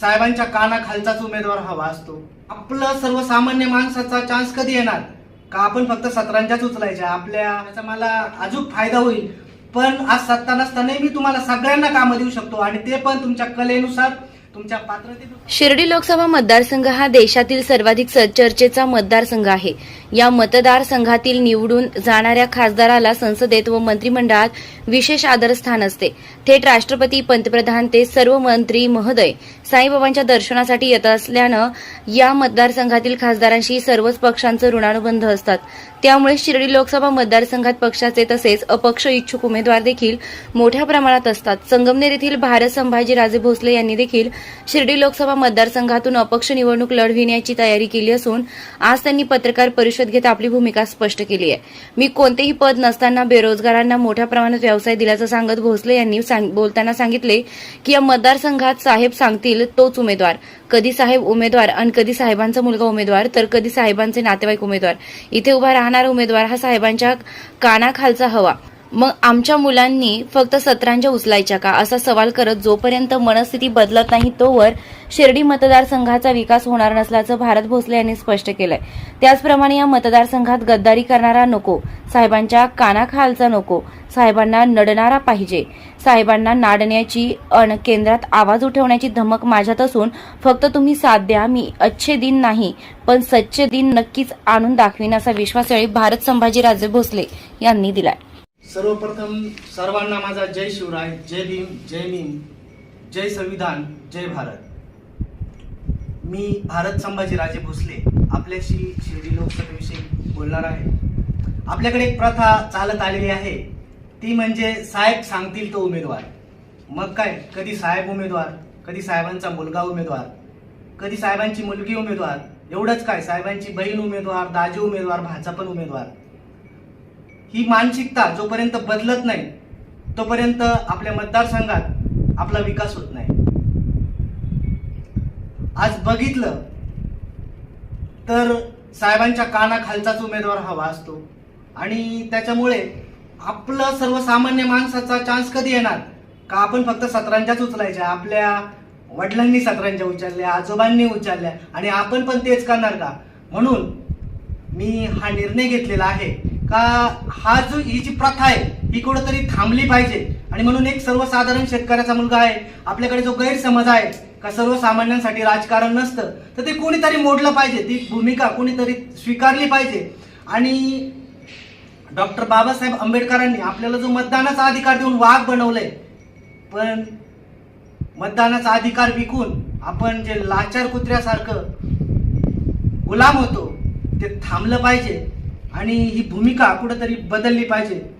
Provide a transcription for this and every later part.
साहेबांच्या कानाखालचाच उमेदवार हवा असतो. आपलं सर्वसामान्य माणसाचा चान्स कधी येणार? का आपण फक्त सतरांच्याच उचलायच्या? आपल्या त्याचा मला अजून फायदा होईल. पण आज सत्ता नसतानाही मी तुम्हाला सगळ्यांना कामं देऊ शकतो आणि ते पण तुमच्या कलेनुसार तुमच्या पात्रतेनुसार. शिर्डी लोकसभा मतदारसंघ हा देशातील सर्वाधिक चर्चेचा मतदारसंघ आहे. या मतदारसंघातील निवडून जाणाऱ्या खासदाराला संसदेत व मंत्रिमंडळात विशेष आदरस्थान असते. थेट राष्ट्रपती पंतप्रधान ते सर्व मंत्री महोदय साईबाबांच्या दर्शनासाठी येत असल्यानं या मतदारसंघातील खासदारांशी सर्वच पक्षांचं ऋणानुबंध असतात. त्यामुळे शिर्डी लोकसभा मतदारसंघात पक्षाचे तसेच अपक्ष इच्छुक उमेदवार देखील मोठ्या प्रमाणात असतात. संगमनेर येथील भारत संभाजी राजे भोसले यांनी देखील शिर्डी लोकसभा मतदारसंघातून अपक्ष निवडणूक लढविण्याची तयारी केली असून आज त्यांनी पत्रकार परिषद घेत आपली भूमिका स्पष्ट केली आहे. मी कोणतेही पद नसताना बेरोजगारांना मोठ्या प्रमाणात व्यवसाय दिल्याचं सांगत भोसले यांनी सांग- बोलताना सांगितले की या मतदारसंघात साहेब सांगतील तोच उमेदवार. कधी साहेब उमेदवार आणि कधी साहेबांचा मुलगा उमेदवार तर कधी साहेबांचे नातेवाईक उमेदवार. इथे उभा राहणारा उमेदवार हा साहेबांच्या कानाखालचा हवा. मग आमच्या मुलांनी फक्त सतरांच्या उचलायच्या का? असा सवाल करत जोपर्यंत मनस्थिती बदलत नाही तोवर शिर्डी मतदारसंघाचा विकास होणार नसल्याचं भारत भोसले यांनी स्पष्ट केलंय. त्याचप्रमाणे या मतदारसंघात गद्दारी करणारा नको साहेबांच्या कानाखालचा नको साहेबांना नडणारा पाहिजे साहेबांना नाडण्याची अण केंद्रात आवाज उठवण्याची धमक माझ्यात असून फक्त तुम्ही साथ द्या मी अच्छे दिन नाही पण सच्चे दिन नक्कीच आणून दाखवीन असा विश्वास यावेळी भारत संभाजीराजे भोसले यांनी दिलाय. सर्वप्रथम सर्वांना माझा जय शिवराय जय भीम जय भीम जय संविधान जय भारत. मी भारत संभाजी राजे भोसले आपल्याशी शिर्डी लोकसभेविषयी बोलणार आहे. आपल्याकडे एक प्रथा चालत आलेली आहे. ती म्हणजे साहेब सांगतील तो उमेदवार. मग काय? कधी साहेब उमेदवार कधी साहेबांचा मुलगा उमेदवार कधी साहेबांची मुलगी उमेदवार एवढंच काय? साहेबांची बहीण उमेदवार दाजी उमेदवार भाचा पण उमेदवार. ही मानसिकता जोपर्यंत बदलत नाही तोपर्यंत आपल्या मतदारसंघात आपला विकास होत नाही. आज बघितलं तर साहेबांच्या कानाखालचाच उमेदवार हवा असतो. आणि त्याच्यामुळे आपलं सर्वसामान्य माणसाचा चान्स कधी येणार? का आपण फक्त सतरांच्याच उचलायच्या? आपल्या वडिलांनी सतरांच्या उचलल्या आजोबांनी उचलल्या आणि आपण पण तेच करणार का? म्हणून मी हा निर्णय घेतलेला आहे का हा जो ही जी प्रथा आहे ही कुठंतरी थांबली पाहिजे. आणि म्हणून एक सर्वसाधारण शेतकऱ्याचा मुलगा आहे आपल्याकडे जो गैरसमज आहे का सर्वसामान्यांसाठी राजकारण नसतं तर ते कोणीतरी मोडलं पाहिजे. ती भूमिका कोणीतरी स्वीकारली पाहिजे. आणि डॉक्टर बाबासाहेब आंबेडकरांनी आपल्याला जो मतदानाचा अधिकार देऊन वाघ बनवलंय पण मतदानाचा अधिकार विकून आपण जे लाचार कुत्र्यासारखं गुलाम होतो ते थांबलं पाहिजे. आणि ही भूमिका कुठंतरी बदलली पाहिजे.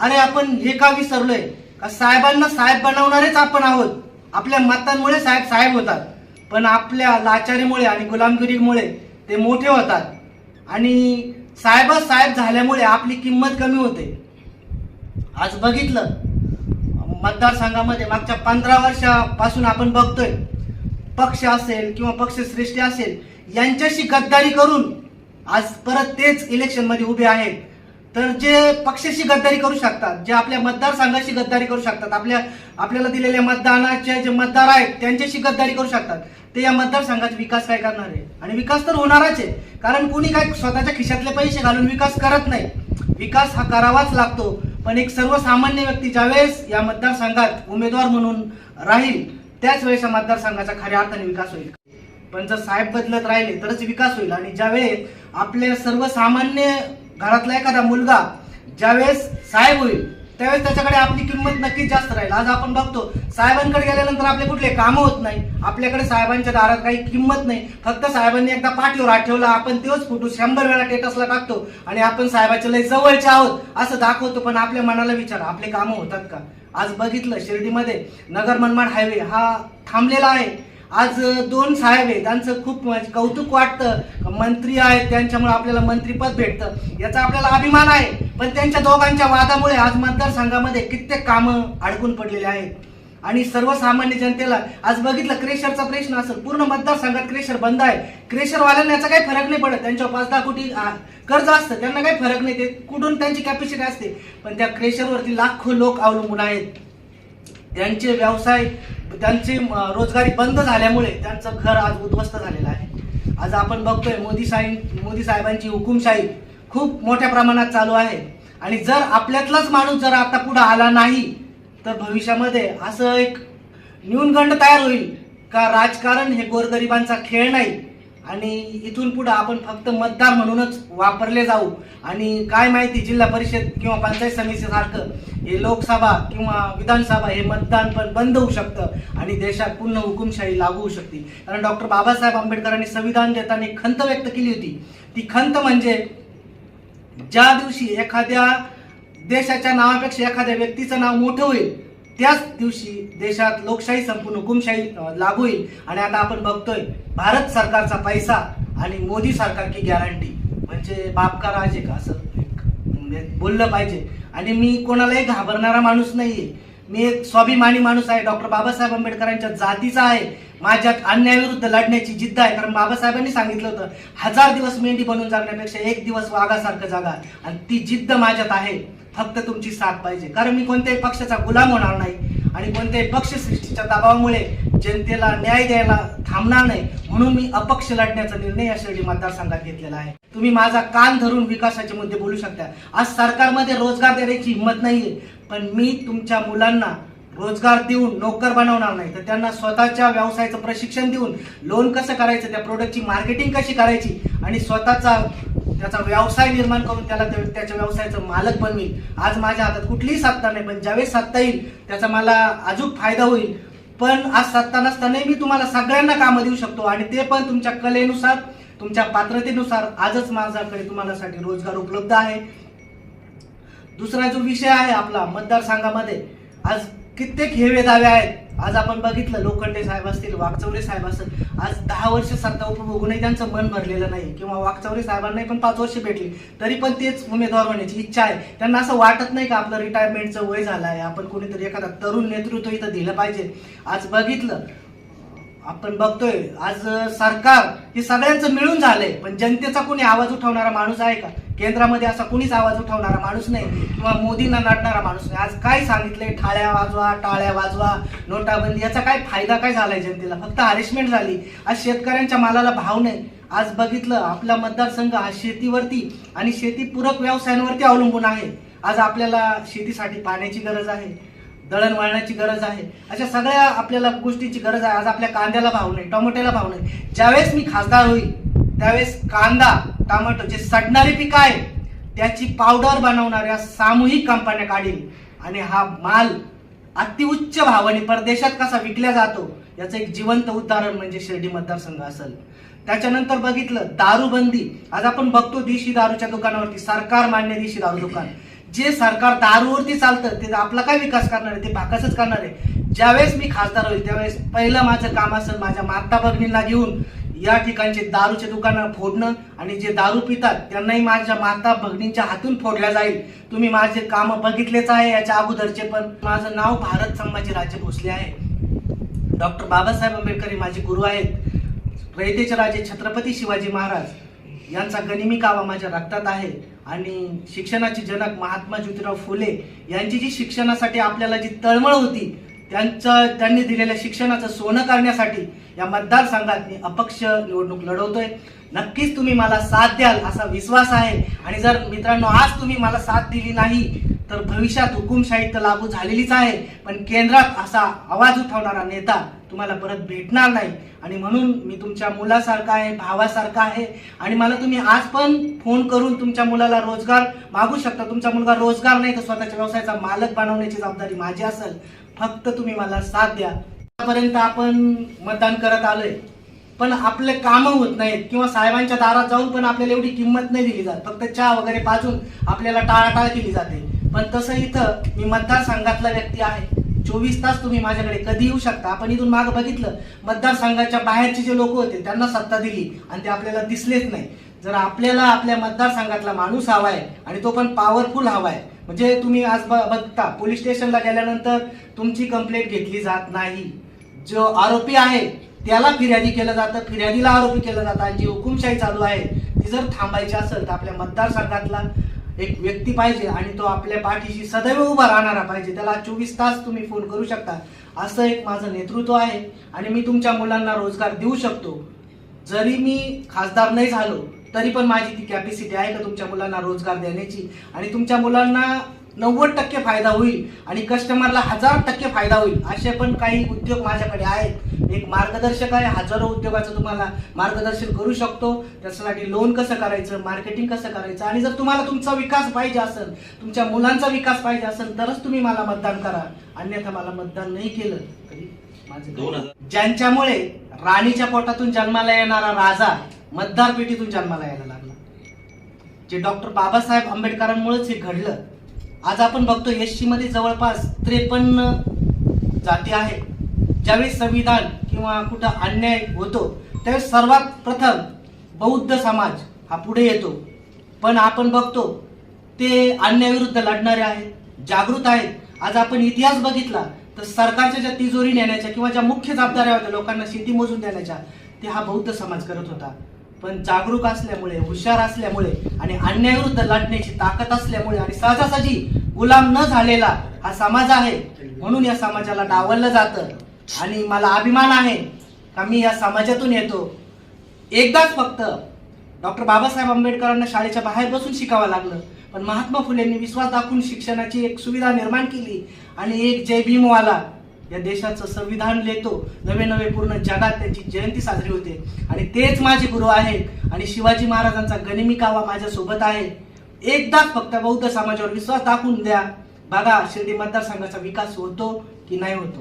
अरे आपण हे का विसरलोय? का साहेबांना साहेब बनवणारेच आपण आहोत. आपल्या मतांमुळे साहेब साहेब होतात. पण आपल्या लाचारीमुळे आणि गुलामगिरीमुळे ते मोठे होतात. आणि साहेबा साहेब झाल्यामुळे आपली किंमत कमी होते. आज बघितलं. मतदारसंघामध्ये मागच्या पंधरा वर्षापासून आपण बघतोय. पक्ष असेल किंवा पक्षश्रेष्ठी असेल यांच्याशी गद्दारी करून आज परत तेच इलेक्शनमध्ये उभे आहेत. तर जे पक्षाशी गद्दारी करू शकतात जे आपल्या मतदारसंघाशी गद्दारी करू शकतात आपल्या आपल्याला दिलेल्या मतदानाचे जे मतदार आहेत त्यांच्याशी गद्दारी करू शकतात. ते या मतदारसंघाचा विकास काय करणार आहे? आणि विकास तर होणारच आहे. कारण कुणी काय स्वतःच्या खिशातले पैसे घालून विकास करत नाही. विकास हा करावाच लागतो. पण एक सर्वसामान्य व्यक्ती ज्यावेळेस या मतदारसंघात उमेदवार म्हणून राहील त्याच वेळेस या मतदारसंघाचा खऱ्या अर्थाने विकास होईल पण जर साहेब बदलत राहिले तरच विकास होईल. आणि ज्यावेळेस आपल्या सर्वसामान्य घरातला एखादा मुलगा ज्यावेळेस साहेब होईल त्यावेळेस त्याच्याकडे आपली किंमत नक्कीच जास्त राहील. आज आपण बघतो साहेबांकडे गेल्यानंतर आपले कुठले कामं होत नाही. आपल्याकडे साहेबांच्या दारात काही किंमत नाही. फक्त साहेबांनी एकदा पाठीवर आठवला आपण तोच फोटो शंभर वेळा टेटसला टाकतो आणि आपण साहेबाच्या लय जवळचे आहोत असं दाखवतो. पण आपल्या मनाला विचार आपले कामं होतात का? आज बघितलं शिर्डीमध्ये नगर मनमाड हायवे हा थांबलेला आहे. आज दोन साहेब आहेत. त्यांचं खूप म्हणजे कौतुक वाटतं. मंत्री आहेत त्यांच्यामुळे आपल्याला मंत्रीपद भेटतं. याचा आपल्याला अभिमान आहे. पण त्यांच्या दोघांच्या वादामुळे आज मतदारसंघामध्ये कित्येक कामं अडकून पडलेली आहेत. आणि सर्वसामान्य जनतेला आज बघितलं क्रेशरचा प्रश्न असेल. पूर्ण मतदारसंघात क्रेशर बंद आहे. क्रेशरवाल्यांना याचा काही फरक नाही पडत. त्यांच्यावर पाच दहा कोटी कर्ज असतं. त्यांना काही फरक नाही. ते कुठून त्यांची कॅपॅसिटी असते? पण त्या क्रेशरवरती लाखो लोक अवलंबून आहेत. त्यांचे व्यवसाय त्यांची रोजगारी बंद झाल्यामुळे त्यांचं घर आज उद्ध्वस्त झालेलं आहे. आज आपण बघतोय मोदी साहेब मोदी साहेबांची हुकुमशाही खूप मोठ्या प्रमाणात चालू आहे. आणि जर आपल्यातलाच माणूस जर आता पुढे आला नाही तर भविष्यामध्ये असं एक न्यूनगंड तयार होईल का? राजकारण हे गोरगरिबांचा खेळ नाही. आणि इथून पुढे आपण फक्त मतदार म्हणूनच वापरले जाऊ. आणि काय माहिती जिल्हा परिषद किंवा पंचायत समितीसारखं हे लोकसभा किंवा विधानसभा हे मतदान पण बंद होऊ शकतं आणि देशात पुन्हा हुकुमशाही लागू होऊ शकते. कारण डॉक्टर बाबासाहेब आंबेडकरांनी संविधान देताना एक खंत व्यक्त केली होती. ती खंत म्हणजे ज्या दिवशी एखाद्या देशाच्या नावापेक्षा एखाद्या व्यक्तीचं नाव मोठं होईल त्याच दिवशी देशात लोकशाही संपूर्ण हुकुमशाही लागू होईल. आणि आता आपण बघतोय भारत सरकारचा पैसा आणि मोदी सरकारची गॅरंटी म्हणजे बाप का राज आहे का? असं म्हणजे बोललं पाहिजे. आणि मी कोणालाही घाबरणारा माणूस नाहीये. मी एक स्वाभिमानी माणूस आहे. डॉक्टर बाबासाहेब आंबेडकरांच्या जातीचा आहे. माझ्यात अन्यायाविरुद्ध लढण्याची जिद्द आहे. कारण बाबासाहेबांनी सांगितलं होतं हजार दिवस मेंढी बनून जगण्यापेक्षा एक दिवस वाघासारखं जागा. आणि ती जिद्द माझ्यात आहे. फक्त तुमची साथ पाहिजे. कारण मी कोणत्याही पक्षाचा गुलाम होणार नाही आणि कोणत्याही पक्षसृष्टीच्या दबावामुळे जनतेला न्याय द्यायला थांबणार नाही म्हणून मी अपक्ष लढण्याचा निर्णय या शिर्डी मतदारसंघात घेतलेला आहे. तुम्ही माझा कान धरून विकासाचे मुद्दे बोलू शकता. आज सरकारमध्ये रोजगार देण्याची हिंमत नाहीये पण मी तुमच्या मुलांना रोजगार देऊन नोकर बनवणार नाही. तर त्यांना स्वतःच्या व्यवसायाचं प्रशिक्षण देऊन लोन कसं करायचं त्या प्रोडक्टची मार्केटिंग कशी करायची आणि स्वतःचा त्याचा व्यवसाय निर्माण करून त्याला त्याच्या व्यवसायाचं मालक बनवील आज माझ्या हातात कुठलीही सत्ता नाही पण ज्यावेळेस सत्ता येईल त्याचा मला अजून फायदा होईल. पण आज सत्ता नसतानाही मी तुम्हाला सगळ्यांना कामं देऊ शकतो आणि ते पण तुमच्या कलेनुसार तुमच्या पात्रतेनुसार आजच माझ्याकडे तुम्हाला साठी रोजगार उपलब्ध आहे. दुसरा जो विषय आहे आपला मतदारसंघामध्ये आज कित्येक हेवे दावे आहेत. आज आपण बघितलं लोखंडे साहेब असतील वाकचौरे साहेब असतील. आज दहा वर्ष सत्ता उपभोगूनही त्यांचं मन भरलेलं नाही. किंवा वाकचौरे साहेबांनाही पण पाच वर्ष भेटली. तरी पण तेच उमेदवार होण्याची इच्छा आहे. त्यांना असं वाटत नाही का आपलं रिटायरमेंटचं वय झालं आहे आपण कोणीतरी एखादा तरुण नेतृत्व इथं दिलं पाहिजे. आज बघितलं. आपण बघतोय आज सरकार हे सगळ्यांचं मिळून झालंय. पण जनतेचा कोणी आवाज उठवणारा माणूस आहे का? केंद्रामध्ये असा कोणीच आवाज उठवणारा माणूस नाही किंवा मोदींना नाटणारा माणूस नाही. आज काय सांगितलंय ठाळ्या वाजवा टाळ्या वाजवा नोटाबंदी याचा काय फायदा काय झालाय जनतेला? फक्त हॅरेसमेंट झाली. आज शेतकऱ्यांच्या मालाला भाव नाही. आज बघितलं आपला मतदारसंघ हा शेतीवरती आणि शेतीपूरक व्यवसायांवरती अवलंबून आहे. आज आपल्याला शेतीसाठी पाण्याची गरज आहे दळणवळणाची गरज आहे. अशा सगळ्या आपल्याला गोष्टीची गरज आहे. आज आपल्या कांद्याला भाव नाही टोमॅटोला भाव नाही. ज्यावेळेस मी खासदार होईल त्यावेळेस कांदा टमाटो जे सडणारी पीक आहे. त्याची पावडर बनवणाऱ्या सामूहिक कंपन्या काढील. आणि हा माल अतिउच्च भावाने परदेशात कसा विकला जातो याचं एक जिवंत उदाहरण म्हणजे शिर्डी मतदारसंघ असेल. त्याच्यानंतर बघितलं दारूबंदी. आज आपण बघतो देशी दारूच्या दुकानावरती सरकार मान्य देशी दारू दुकान. जे सरकार दारूवरती चालतं ते आपला काय विकास करणार आहे? ते भाकासच करणार आहे. ज्यावेळेस मी खासदार होईल त्यावेळेस पहिलं माझं काम असेल माझ्या माता भगिनींना घेऊन या ठिकाणचे दारूचे दुकानं फोडणं आणि जे दारू पितात त्यांनाही माझ्या माता भगिनींच्या हातून फोडल्या जाईल. तुम्ही माझे काम बघितलेच आहे याच्या अगोदरचे पण माझं नाव भारत संभाजी राजे भोसले आहे. डॉक्टर बाबासाहेब आंबेडकर हे माझे गुरु आहेत. रयतेचे राजे छत्रपती शिवाजी महाराज यांचा गनिमी कावा माझ्या रक्तात आहे. आणि शिक्षणाचे जनक महात्मा ज्योतिराव फुले यांची जी शिक्षणासाठी आपल्याला जी तळमळ होती त्यांचं त्यांनी दिलेल्या शिक्षणाचं सोनं करण्यासाठी या मतदारसंघात मी अपक्ष निवडणूक लढवतोय. नक्कीच तुम्ही मला साथ द्याल असा विश्वास आहे. आणि जर मित्रांनो आज तुम्ही मला साथ दिली नाही तर भविष्यात हुकुमशाही तर लागू झालेलीच आहे. पण केंद्रात असा आवाज उठवणारा नेता तुम्हाला परत भेटणार नाही. आणि म्हणून मी तुमच्या मुलासारखा आहे भावासारखा आहे. आणि मला तुम्ही आज पण फोन करून तुमच्या मुलाला रोजगार मागू शकता. तुमचा मुलगा रोजगार नाही तर स्वतःच्या व्यवसायाचा मालक बनवण्याची जबाबदारी माझी असेल. फक्त तुम्ही मला साथ द्या. आतापर्यंत आपण मतदान करत आलोय. पण आपले कामं होत नाहीत किंवा साहेबांच्या दारात जाऊन पण आपल्याला एवढी किंमत नाही दिली जात. फक्त चहा वगैरे पाजून आपल्याला टाळाटाळ केली जाते. पण तसं इथं मी मतदारसंघातला व्यक्ती आहे. चोवीस तास तुम्ही माझ्याकडे कधी येऊ शकता? आपण इथून मागं बघितलं. मतदारसंघाच्या बाहेरचे जे लोक होते त्यांना सत्ता दिली आणि ते आपल्याला दिसलेच नाही. जर आपल्याला आपल्या मतदारसंघातला माणूस हवाय आणि तो पण पॉवरफुल हवाय म्हणजे तुम्ही आज ब- बघता पोलीस स्टेशनला गेल्यानंतर तुमची कंप्लेंट घेतली जात नाही. जो आरोपी आहे त्याला फिर्यादी केलं जातं फिर्यादीला आरोपी केलं जातं आणि जी हुकुमशाही चालू आहे ती जर थांबायची असेल तर आपल्या मतदारसंघातला एक व्यक्ती पाहिजे आणि तो आपल्या पाठीशी सदैव उभा राहणारा पाहिजे. त्याला चोवीस तास तुम्ही फोन करू शकता. असं एक माझं नेतृत्व आहे आणि मी तुमच्या मुलांना रोजगार देऊ शकतो. जरी मी खासदार नाही झालो तरी पण माझी ती कॅपॅसिटी आहे का तुमच्या मुलांना रोजगार देण्याची? आणि तुमच्या मुलांना नव्वद टक्के फायदा होईल आणि कस्टमरला हजार टक्के फायदा होईल असे पण काही उद्योग माझ्याकडे आहेत. एक मार्गदर्शक आहे हजारो उद्योगाचं तुम्हाला मार्गदर्शन करू शकतो. त्याच्यासाठी लोन कसं करायचं मार्केटिंग कसं करायचं? आणि जर तुम्हाला तुमचा विकास पाहिजे असेल तुमच्या मुलांचा विकास पाहिजे असेल तरच तुम्ही मला मतदान करा. अन्यथा मला मतदान नाही केलं तरी माझं ज्यांच्यामुळे राणीच्या पोटातून जन्माला येणारा राजा मतदार पेटीतून जन्माला यायला लागला. जे डॉक्टर बाबासाहेब आंबेडकरांमुळेच हे घडलं आज आपण बघतो एसमध्ये जवळपास त्रेपन्न जाती आहेत. ज्यावेळी संविधान किंवा कुठं अन्याय होतो त्यावेळेस सर्वात प्रथम बौद्ध समाज हा पुढे येतो. पण आपण बघतो ते अन्यायाविरुद्ध लढणारे आहेत जागृत आहेत. आज आपण इतिहास बघितला तर सरकारच्या ज्या तिजोरी नेण्याच्या किंवा ज्या मुख्य जबाबदाऱ्या होत्या लोकांना शेती मोजून देण्याच्या ते हा बौद्ध समाज करत होता. पण जागरूक असल्यामुळे हुशार असल्यामुळे आणि अन्यायविरुद्ध लढण्याची ताकद असल्यामुळे आणि सहजासहजी गुलाम न झालेला हा समाज आहे म्हणून या समाजाला डावललं जातं. आणि मला अभिमान आहे का मी या समाजातून येतो. एकदाच फक्त डॉक्टर बाबासाहेब आंबेडकरांना शाळेच्या बाहेर बसून शिकावं लागलं. पण महात्मा फुलेंनी विश्वास दाखवून शिक्षणाची एक सुविधा निर्माण केली आणि एक जय भीमवाला या देशाचं संविधान लिहितो. नवे नवे पूर्ण जगात त्यांची जयंती साजरी होते. आणि तेच माझे गुरु आहेत. आणि शिवाजी महाराजांचा गनिमी कावा माझ्यासोबत आहे. एकदाच फक्त बौद्ध समाजावर विश्वास दाखवून द्या. बघा शिर्डी मतदारसंघाचा विकास होतो की नाही होतो?